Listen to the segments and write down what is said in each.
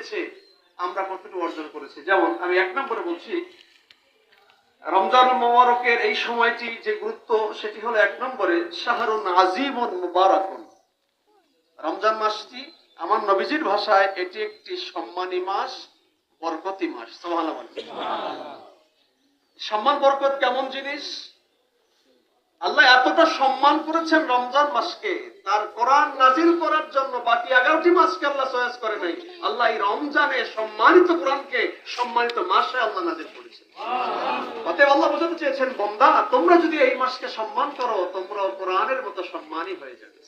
দিয়েছে, আমরা কতটুকু অর্জন করেছি। যেমন, আমি এক নম্বরে বলছি, রমজান মোবারকের এই সময়টি যে গুরুত্ব, সেটি হলো এক নম্বরে, শাহরুন আজিমন মুবারাকুন। রমজান মাসটি আমার নবীজির ভাষায় এটি একটি সম্মানী মাস, বরকতি মাস। সম্মান, বরকত কেমন জিনিস? আল্লাহ এতটা সম্মান করেছেন রমজান মাসকে তার কোরআন নাজিল করার জন্য বাকি এগারোটি মাসকে আল্লাহ চয়েস করে নাই। আল্লাহ এই রমজানে সম্মানিত কোরআনকে সম্মানিত মাসে আল্লাহ নাজিল করেছেন। অতএব আল্লাহ বোঝাতে চেয়েছেন বন্দা তোমরা যদি এই মাসকে সম্মান করো তোমরা কোরআনের মতো সম্মানই হয়ে যাবে।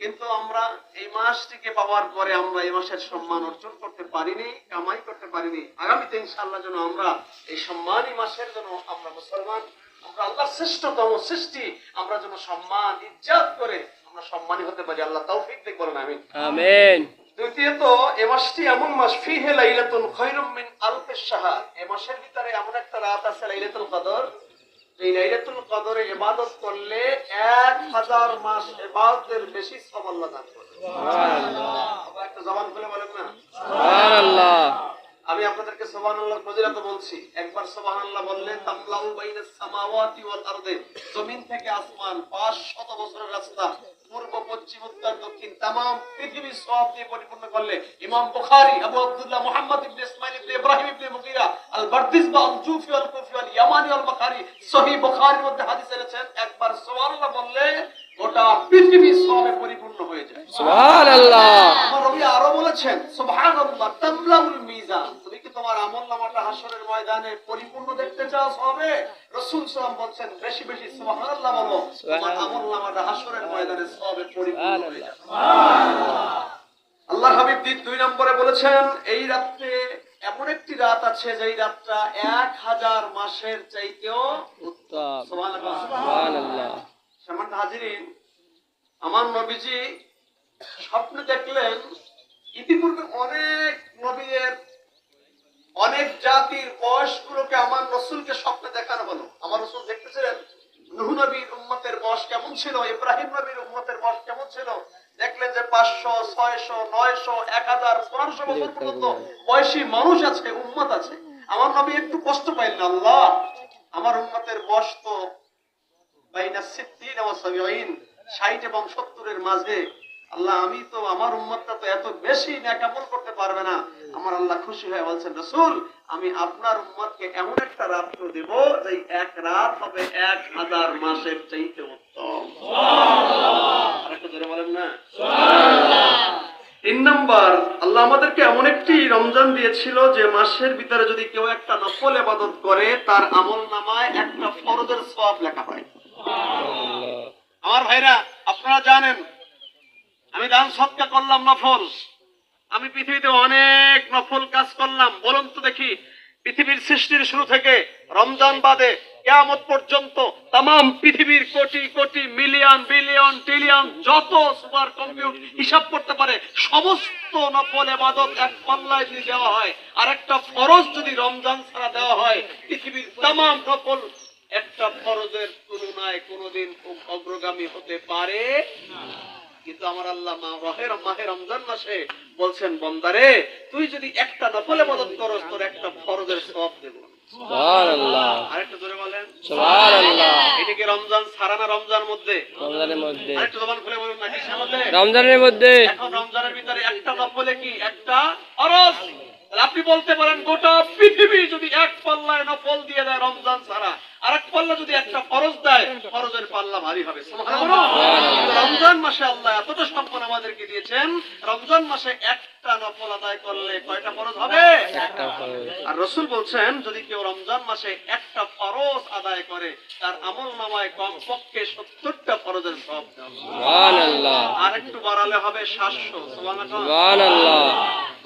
কিন্তু আমরা এই মাসটিকে পাওয়ার পরে আমরা এই মাসের সম্মান অর্জন করতে পারিনি কামাই করতে পারিনি। আগামীতে ইনশাআল্লাহ যেন আমরা এই সম্মানই মাসের জন্য আমরা মুসলমান আমরা আল্লাহর শ্রেষ্ঠতম সৃষ্টি আমরা যেন সম্মান ইজ্জত করে আমরা সম্মানী হতে পারি। আল্লাহ তৌফিক দিক বলেন আমি আমিন। দ্বিতীয়ত এ মাসটি এমন মাস ফিহে লাইলাতুল খায়রুম মিন আলফিস শাহর। এ মাসের ভিতরে এমন একটা রাত আছে লাইলাতুল কদর। এই লাইলাতুল কদরে ইবাদত করলে এক হাজার মাস ইবাদতের বেশি সব আল্লাহ দান আবার একটা জবান খুলে বলেন না? সুবহানাল্লাহ। আমি আপনাদেরকে সোবাহানাল্লাহর ফজিলত বলছি, একবার সোবাহানাল্লাহ বললেন তাফলাউ বাইনা সামাওয়াতি ওয়াল আরদে, জমিন থেকে আসমান 500 বছরের রাস্তা, পূর্ব, পশ্চিম, উত্তর, দক্ষিণ तमाम পৃথিবী সব দিয়ে পরিপূর্ণ করলে, ইমাম বুখারী, আবু আব্দুল্লাহ মুহাম্মদ ইবনে ইসমাইল ইবনে ইব্রাহিম ইবনে মুগীরা আল বারদিস বা আল জুফি আল কুফি আল ইয়ামানি আল বুখারী সহি বুখারীর মধ্যে হাদিস এনেছেন, একবার সুবহানাল্লাহ বললে, গোটা পৃথিবী সবে পরিপূর্ণ হয়ে যায়। সুবহান বলেছেন সুবহানাল্লাহ তামলাউল মিজান। তুমি কি তোমার আমল নামাটা হাসরের ময়দানে পরিপূর্ণ দেখতে চাও? হবে। রাসূল সাল্লাল্লাহু বলছেন বেশি বেশি সুবহানাল্লাহ বলো তোমার আমল নামাটা হাসরের ময়দানে সবে পরিপূর্ণ হয়ে যাবে। আল্লাহ হাবিব দিন দুই নম্বরে বলেছেন এই রাত্রে এমন একটি রাত আছে যেই রাতটা এক হাজার মাসের চাইতেও উত্তম। সুবহানাল্লাহ। সুবহানাল্লাহ। সামান্য হাজিরিন আমার নবীজি স্বপ্নে দেখলেন ইতিপূর্বে অনেক নবীদের অনেক জাতির বয়সগুলোকে আমার রসুলকে স্বপ্নে দেখানো হলো। আমার রসুল দেখতেছিলেন? নুহু নবীর উম্মতের বয়স কেমন ছিল? ইব্রাহিম নবীর উম্মতের বয়স কেমন ছিল? দেখলেন যে পাঁচশো ছয়শো নয়শো এক হাজার পনেরোশো বছর পর্যন্ত বয়সী মানুষ আছে উম্মত আছে। আমার নবী একটু কষ্ট পাইলেন আল্লাহ! আমার উম্মতের বয়স তো বাইনা সিদ্দিন সাবিঈন 60 এবং 70 এর মাঝে। আল্লাহ আমি তো আমার উম্মতটা তো এত বেশি নেকামল করতে পারবে না। আমার আল্লাহ খুশি হয়ে বলছেন রাসূল আমি আপনার উম্মতকে এমন একটা রাত্র দেব যে এক রাত হবে এক হাজার মাসের চাইতে উত্তম। আরেকটু জোরে বলেন না? তিন নম্বর আল্লাহ আমাদেরকে এমন একটি রমজান দিয়েছিল যে মাসের ভিতরে যদি কেউ একটা নফল ইবাদত করে তার আমল নামায় একটা ফরজের সওয়াব লেখা হয়। আমার ভাইরা আপনারা জানেন আমি দান সৎকা করলাম নফল। আমি পৃথিবীতে অনেক নফল কাজ করলাম। বলুন তো দেখি, পৃথিবীর সৃষ্টির শুরু থেকে রমজান বাদে কেয়ামত পর্যন্ত তাম পৃথিবীর কোটি কোটি মিলিয়ন, বিলিয়ন, ট্রিলিয়ন যত সুপার কম্পিউটার হিসাব করতে পারে, সমস্ত নকল এবাদত এক পাল্লায় যদি দেওয়া হয় আর একটা ফরজ যদি রমজান ছাড়া দেওয়া হয়, পৃথিবীর তাম নফল একটা ফরজের তুলনায় কোনোদিন অগ্রগামী হতে পারে কিন্তু আমার আল্লাহ মা রহের মাহে রমজান মাসে বলছেন বন্দারে তুই যদি একটা নফলে মদত করস তোর একটা ফরজের সব দেব। সুবহানাল্লাহ। আরেকটা বলেন। এটা কি রমজান সারা না রমজান মধ্যে? রমজানের মধ্যে। আরেকটা জবান খুলে বলুন না রমজানের মধ্যে। এখন রমজানের ভিতরে একটা নফলে কি? একটা ফরজ। আপনি বলতে পারেন গোটা পৃথিবী যদি এক পাল্লায় নফল দিয়ে দেয় রমজান ছাড়া আর এক পাল্লা যদি একটা ফরজ দেয় ফরজের পাল্লা ভারী হবে রমজান মাসে আল্লাহ এতটা সম্মান আমাদেরকে দিয়েছেন রমজান মাসে একটা নফল আদায় করলে কয়টা ফরজ হবে? আর রসুল বলছেন যদি কেউ রমজান মাসে একটা ফরজ আদায় করে তার আমল নামায় কমপক্ষে সত্তরটা ফরজের সব আর একটু বাড়ালে হবে সাতশো সুবহানাল্লাহ।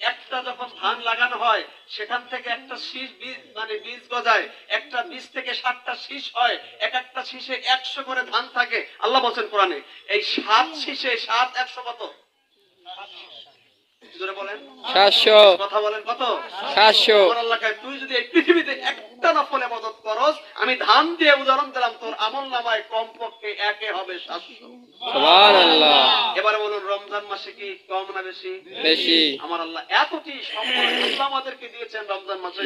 একটা যখন ধান লাগানো হয়, সেখান থেকে একটা শীষ বীজ মানে বীজ গজায়, একটা বীজ থেকে সাতটা শীষ হয়, এক একটা শীষে একশো করে ধান থাকে। আল্লাহ বলছেন কোরআনে, এই সাত শীষে সাত একশো কত? সাতশো। কথা বলেন কত? সাতশো। আমার আল্লাহ কয়, তুই যদি এই পৃথিবীতে একটা নফল ইবাদত করস আমি ধান দিয়ে উদাহরণ দিলাম তোর আমল নামায় কমপক্ষে একে হবে সাতশো। এবারে বলুন রমজান মাসে কি কম না বেশি? বেশি। আমার আল্লাহ এতটি আমাদেরকে দিয়েছেন রমজান মাসে।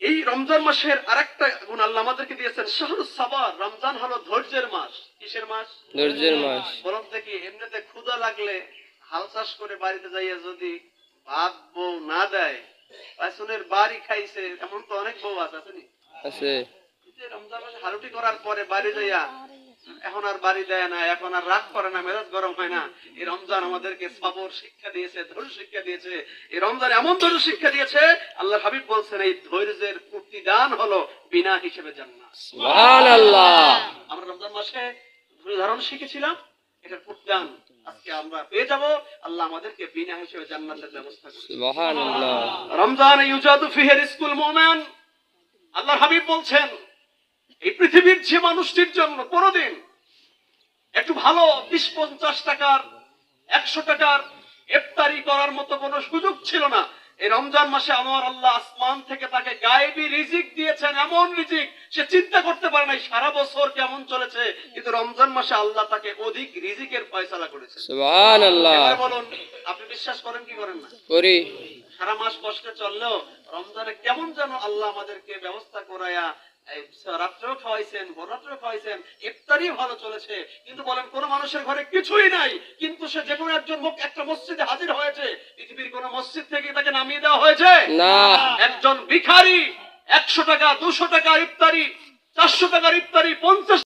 এই রমজান মাসের আরেকটা গুণ আল্লাহ আমাদেরকে দিয়েছেন শাহরুজ সাবার রমজান হলো ধৈর্যের মাস। কিসের মাস? ধৈর্যের মাস। বলুন দেখি এমনিতে ক্ষুদা লাগলে হাল চাষ করে বাড়িতে যাইয়া যদি ভাত বউ না দেয় পাঁচজনের বাড়ি খাইছে এমন তো অনেক বউ আছে আসেনি আছে। এই যে রমজান মাসে হারুটি করার পরে বাড়ি যাইয়া এখন আর বাড়ি দেয় না এখন আর রাগ করে না মেজাজ গরম হয় না। এই রমজান আমাদেরকে সবর শিক্ষা দিয়েছে ধৈর্য শিক্ষা দিয়েছে। এই রমজান এমন ধৈর্য শিক্ষা দিয়েছে আল্লাহ হাবিব বলছেন এই ধৈর্যের প্রতিদান হলো বিনা হিসেবে জান্নাত। আমরা রমজান মাসে ধৈর্য ধারণ শিখেছিলাম এটার প্রতিদান আজকে আমরা পেয়ে যাব। আল্লাহ আমাদেরকে বিনা হিসেবে জান্নাতের ব্যবস্থা করবে রমজান ইউজাদু ফিহের স্কুল মোমেন। আল্লাহ হাবিব বলছেন এই পৃথিবীর যে মানুষটির জন্য কোনোদিন একটু ভালো বিশ পঞ্চাশ টাকার একশো টাকার ইফতারি করার মতো কোনো সুযোগ ছিল না। এই রমজান মাসে আমার আল্লাহ আসমান থেকে তাকে গায়েবী রিজিক দিয়েছেন এমন রিজিক সে চিন্তা করতে পারে নাই সারা বছর কেমন চলেছে কিন্তু রমজান মাসে আল্লাহ তাকে অধিক রিজিকের ফয়সালা করেছে বলুন আপনি বিশ্বাস করেন কি করেন না? করি। সারা মাস কষ্টে চললেও রমজানে কেমন যেন আল্লাহ আমাদেরকে ব্যবস্থা করায়া রাত্রেও খাওয়াইছেন ভোররাত্রেও খাওয়াইছেন ইফতারি ভালো চলেছে। কিন্তু বলেন কোন মানুষের ঘরে কিছুই নাই। কিন্তু সে যে কোনো একজন মুখ একটা মসজিদে হাজির হয়েছে। পৃথিবীর কোন মসজিদ থেকে তাকে নামিয়ে দেওয়া হয়েছে? না। একজন ভিখারি একশো টাকা দুশো টাকা ইফতারি চারশো টাকার ইফতারি পঞ্চাশ